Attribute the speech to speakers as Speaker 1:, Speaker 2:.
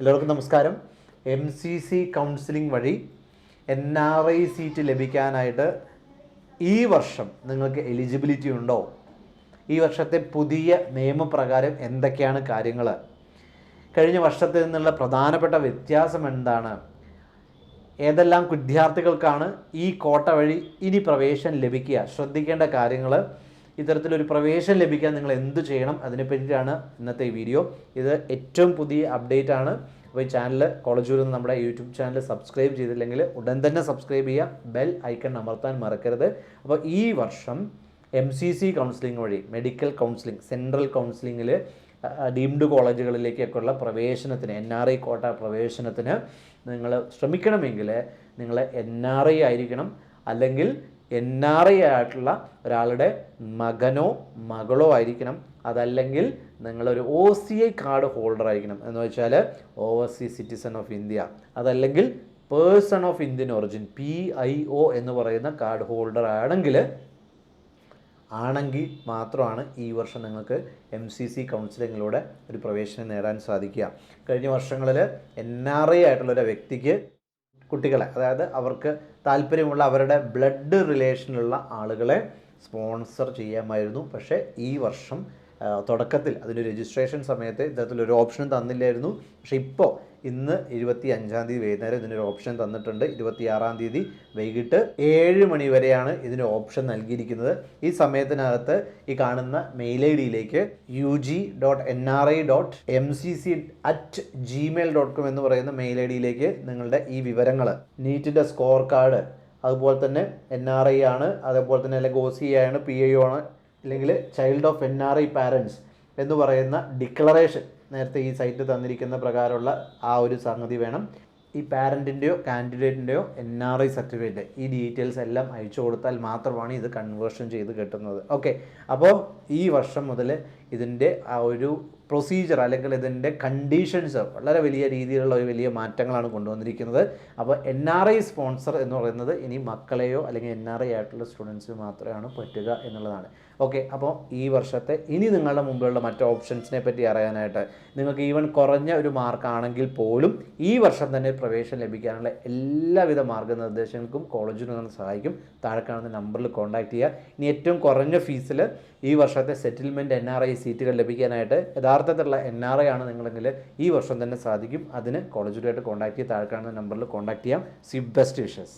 Speaker 1: എല്ലാവർക്കും നമസ്കാരം. M C C counselling വഴി എൻ ആർ ഐ സീറ്റ് ലഭിക്കാനായിട്ട് ഈ വർഷം നിങ്ങൾക്ക് എലിജിബിലിറ്റി ഉണ്ടോ? ഈ വർഷത്തെ പുതിയ നിയമപ്രകാരം എന്തൊക്കെയാണ് കാര്യങ്ങൾ? കഴിഞ്ഞ വർഷത്തിൽ നിന്നുള്ള പ്രധാനപ്പെട്ട വ്യത്യാസം എന്താണ്? ഏതെല്ലാം വിദ്യാർത്ഥികൾക്കാണ് ഈ കോട്ട വഴി ഇനി പ്രവേശനം ലഭിക്കുക? ശ്രദ്ധിക്കേണ്ട കാര്യങ്ങൾ ഇത്തരത്തിലൊരു പ്രവേശനം ലഭിക്കാൻ നിങ്ങൾ എന്ത് ചെയ്യണം? അതിനെ പറ്റിയിട്ടാണ് ഇന്നത്തെ ഈ വീഡിയോ. ഇത് ഏറ്റവും പുതിയ അപ്ഡേറ്റ് ആണ്. അപ്പോൾ ഈ ചാനൽ കോളേജ് നിന്ന് നമ്മുടെ യൂട്യൂബ് ചാനൽ സബ്സ്ക്രൈബ് ചെയ്തില്ലെങ്കിൽ ഉടൻ തന്നെ സബ്സ്ക്രൈബ് ചെയ്യുക. ബെൽ ഐക്കൺ അമർത്താൻ മറക്കരുത്. അപ്പോൾ ഈ വർഷം എം സി സി കൗൺസിലിംഗ് വഴി മെഡിക്കൽ കൗൺസിലിംഗ് സെൻട്രൽ കൗൺസിലിംഗിൽ ഡീംഡ് കോളേജുകളിലേക്കൊക്കെയുള്ള പ്രവേശനത്തിന് എൻ ആർ ഐ കോട്ട പ്രവേശനത്തിന് നിങ്ങൾ ശ്രമിക്കണമെങ്കിൽ നിങ്ങൾ എൻ ആർ ഐ ആയിരിക്കണം. അല്ലെങ്കിൽ എൻ ആർ ഐ ആയിട്ടുള്ള ഒരാളുടെ മകനോ മകളോ ആയിരിക്കണം. അതല്ലെങ്കിൽ നിങ്ങളൊരു O C I card holder ആയിരിക്കണം. എന്ന് വെച്ചാൽ ഓവർസീസ് സിറ്റിസൺ ഓഫ് ഇന്ത്യ അതല്ലെങ്കിൽ person of Indian origin P I O എന്ന് പറയുന്ന കാർഡ് ഹോൾഡർ ആണെങ്കിൽ ആണെങ്കിൽ മാത്രമാണ് ഈ വർഷം നിങ്ങൾക്ക് എം സി സി കൗൺസിലിങ്ങിലൂടെ ഒരു പ്രവേശനം നേടാൻ സാധിക്കുക. കഴിഞ്ഞ വർഷങ്ങളിൽ എൻ ആർ ഐ ആയിട്ടുള്ള ഒരു വ്യക്തിക്ക് കുട്ടികളെ അതായത് അവർക്ക് താല്പര്യമുള്ള അവരുടെ ബ്ലഡ് റിലേഷനിലുള്ള ആളുകളെ സ്പോൺസർ ചെയ്യാമായിരുന്നു. പക്ഷേ ഈ വർഷം തുടക്കത്തിൽ അതിന് രജിസ്ട്രേഷൻ സമയത്ത് ഇത്തരത്തിലൊരു ഓപ്ഷൻ തന്നില്ലായിരുന്നു. പക്ഷേ ഇപ്പോൾ ഇന്ന് ഇരുപത്തി അഞ്ചാം തീയതി വൈകുന്നേരം ഇതിനൊരു ഓപ്ഷൻ തന്നിട്ടുണ്ട്. ഇരുപത്തിയാറാം തീയതി വൈകിട്ട് ഏഴ് മണി വരെയാണ് ഇതിന് ഓപ്ഷൻ നൽകിയിരിക്കുന്നത്. ഈ സമയത്തിനകത്ത് ഈ കാണുന്ന മെയിൽ ഐ ഡിയിലേക്ക് U G dot N R I dot M C C at Gmail dot com എന്ന് പറയുന്ന മെയിൽ ഐ ഡിയിലേക്ക് നിങ്ങളുടെ ഈ വിവരങ്ങൾ നീറ്റിന്റെ സ്കോർ കാർഡ് അതുപോലെ തന്നെ എൻ ആർ ഐ ആണ് അതേപോലെ തന്നെ അല്ലെങ്കിൽ ഒ സി ആണ് പി ഐ ആണ് അല്ലെങ്കിൽ child of N R I parents എന്ന് പറയുന്ന ഡിക്ലറേഷൻ നേരത്തെ ഈ സൈറ്റ് തന്നിരിക്കുന്ന പ്രകാരമുള്ള ആ ഒരു സംഗതി വേണം. ഈ പാരന്റിന്റെയോ കാൻഡിഡേറ്റിന്റെയോ എൻ ആർ ഐ സർട്ടിഫിക്കറ്റ് ഈ ഡീറ്റെയിൽസ് എല്ലാം അയച്ചു കൊടുത്താൽ മാത്രമാണ് ഇത് കൺവേർഷൻ ചെയ്ത് കിട്ടുന്നത്. ഓക്കെ അപ്പോൾ ഈ വർഷം മുതൽ ഇതിന്റെ ആ ഒരു പ്രൊസീജിയർ അല്ലെങ്കിൽ ഇതിന്റെ കണ്ടീഷൻസ് വളരെ വലിയ രീതിയിലുള്ള ഒരു വലിയ മാറ്റങ്ങളാണ് കൊണ്ടുവന്നിരിക്കുന്നത്. അപ്പോൾ എൻ ആർ ഐ സ്പോൺസർ എന്ന് പറയുന്നത് ഇനി മക്കളെയോ അല്ലെങ്കിൽ എൻ ആർ ഐ ആയിട്ടുള്ള സ്റ്റുഡൻസിന് മാത്രമാണ് പറ്റുക എന്നുള്ളതാണ്. ഓക്കെ അപ്പോൾ ഈ വർഷത്തെ ഇനി നിങ്ങളുടെ മുമ്പിലുള്ള മറ്റു ഓപ്ഷൻസിനെ പറ്റി അറിയാനായിട്ട് നിങ്ങൾക്ക് ഈവൻ കുറഞ്ഞ ഒരു മാർക്കാണെങ്കിൽ പോലും ഈ വർഷം തന്നെ പ്രവേശനം ലഭിക്കാനുള്ള എല്ലാവിധ മാർഗനിർദ്ദേശങ്ങൾക്കും കോളേജിൽ നിന്ന് സഹായിക്കും. താഴെ കാണുന്ന നമ്പറിൽ കോൺടാക്റ്റ് ചെയ്യുക. ഇനി ഏറ്റവും കുറഞ്ഞ ഫീസിൽ ഈ വർഷത്തെ സെറ്റിൽമെന്റ് എൻ ആർ ഐ സീറ്റുകൾ ലഭിക്കാനായിട്ട് യഥാർത്ഥത്തിലുള്ള എൻ ആർ ഐ ആണ് നിങ്ങളെങ്കിൽ ഈ വർഷം തന്നെ സാധിക്കും. അതിന് കോളേജുമായിട്ട് കോൺടാക്ട് ചെയ്ത് താഴെ കാണുന്ന നമ്പറിൽ കോൺടാക്ട് ചെയ്യാം. C best wishes